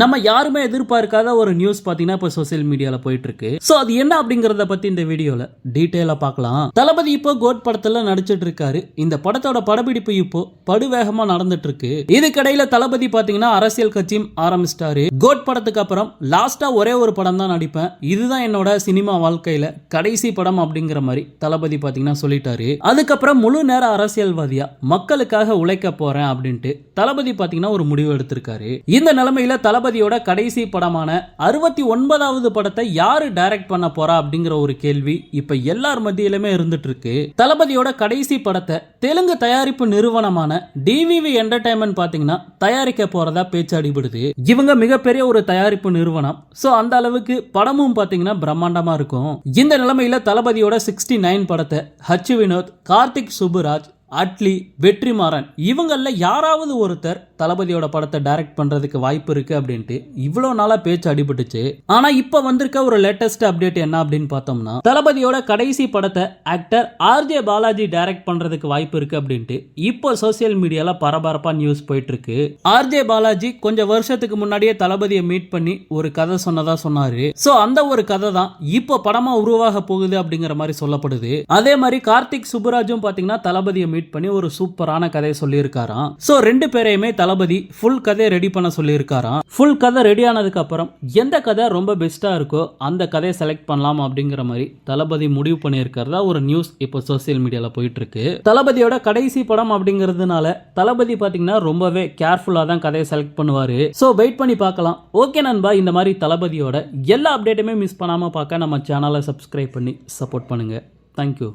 நம்ம யாருமே எதிர்பார்க்காத ஒரு நியூஸ் பாத்தீங்கன்னா இப்போ சோசியல் மீடியால போயிட்டு இருக்கு அது என்ன அப்படிங்கறத பத்தி இந்த வீடியோவில் டீட்டெயிலாக பார்க்கலாம். தளபதி இப்போ கோட் படத்துல நடிச்சிட்டு இருக்காரு. இந்த படத்தோட படப்பிடிப்பு இப்போ படுவேகமா நடந்துட்டு இருக்கு இதுக்கடையில் தளபதி பாத்தீங்கன்னா அரசியல் கட்சியும் ஆரம்பிச்சிட்டாரு. கோட் படத்துக்கு அப்புறம் லாஸ்ட்டாக ஒரே ஒரு படம் தான் நடிப்பேன். இதுதான் என்னோட சினிமா வாழ்க்கையில கடைசி படம் அப்படிங்கிற மாதிரி தளபதி பாத்தீங்கன்னா சொல்லிட்டாரு. அதுக்கப்புறம் முழு நேர அரசியல்வாதியா மக்களுக்காக உழைக்க போறேன் அப்படின்ட்டு தளபதி பாத்தீங்கன்னா ஒரு முடிவு எடுத்திருக்காரு. இந்த நிலைமையில தளபதியோட கடைசி படமான அறுபத்தி ஒன்பதாவது படத்தை யாரு டைரக்ட் பண்ண போறா அப்படிங்கிற ஒரு கேள்வி இப்ப எல்லார் மத்தியிலுமே இருந்துட்டு இருக்கு தளபதியோட கடைசி படத்தை தெலுங்கு தயாரிப்பு நிறுவனமான டிவிவி என்டர்டைன்மெண்ட் பாத்தீங்கன்னா தயாரிக்க போறதா பேச்சு அடிபடுது. இவங்க மிகப்பெரிய ஒரு தயாரிப்பு நிறுவனம். சோ அந்த அளவுக்கு படமும் பாத்தீங்கன்னா பிரம்மாண்டமா இருக்கும். இந்த நிலைமையில தளபதியோட சிக்ஸ்டி நைன் படத்தை ஹச் வினோத் கார்த்திக் சுப்புராஜ் அட்லி வெற்றிமாறன் இவங்களில் யாராவது ஒருத்தர் தளபதியோட படத்தை டைரக்ட் பண்றதுக்கு வாய்ப்பு இருக்கு அப்படின்ட்டு இவ்வளோ நாளா பேச்சு அடிபட்டுச்சு. ஆனா இப்ப வந்திருக்க ஒரு லேட்டஸ்ட் அப்டேட் என்ன அப்படின்னு பார்த்தோம்னா தளபதியோட கடைசி படத்தை ஆக்டர் ஆர்ஜே பாலாஜி டைரக்ட் பண்றதுக்கு வாய்ப்பு இருக்கு அப்படின்ட்டு இப்போ சோசியல் மீடியால பரபரப்பா நியூஸ் போயிட்டுருக்கு. ஆர்ஜே பாலாஜி கொஞ்சம் வருஷத்துக்கு முன்னாடியே தளபதியை மீட் பண்ணி ஒரு கதை சொன்னதா சொன்னாரு. சோ அந்த ஒரு கதை தான் இப்போ படமா உருவாக போகுது அப்படிங்கிற மாதிரி சொல்லப்படுது. அதே மாதிரி கார்த்திக் சுப்புராஜும் பார்த்தீங்கன்னா தளபதியை மீட் பண்ணி ஒரு சூப்பரான கதையை சொல்லியிருக்காராம். ஸோ ரெண்டு பேரையுமே தளபதி ஃபுல் கதையை ரெடி பண்ண சொல்லியிருக்காராம். ஃபுல் கதை ரெடி ஆனதுக்கு அப்புறம் எந்த கதை ரொம்ப பெஸ்ட்டாக இருக்கோ அந்த கதையை செலக்ட் பண்ணலாம் அப்படிங்கிற மாதிரி தளபதி முடிவு பண்ணியிருக்கிறதா ஒரு நியூஸ் இப்போ சோசியல் மீடியாவில் போயிட்டு இருக்கு தளபதியோட கடைசி படம் அப்படிங்கிறதுனால தளபதி பார்த்தீங்கன்னா ரொம்பவே கேர்ஃபுல்லாக தான் கதையை செலக்ட் பண்ணுவார். ஸோ வெயிட் பண்ணி பார்க்கலாம். ஓகே நண்பா இந்த மாதிரி தளபதியோட எல்லா அப்டேட்டுமே மிஸ் பண்ணாமல் பார்க்க நம்ம சேனலை சப்ஸ்கிரைப் பண்ணி சப்போர்ட் பண்ணுங்க. தேங்க்யூ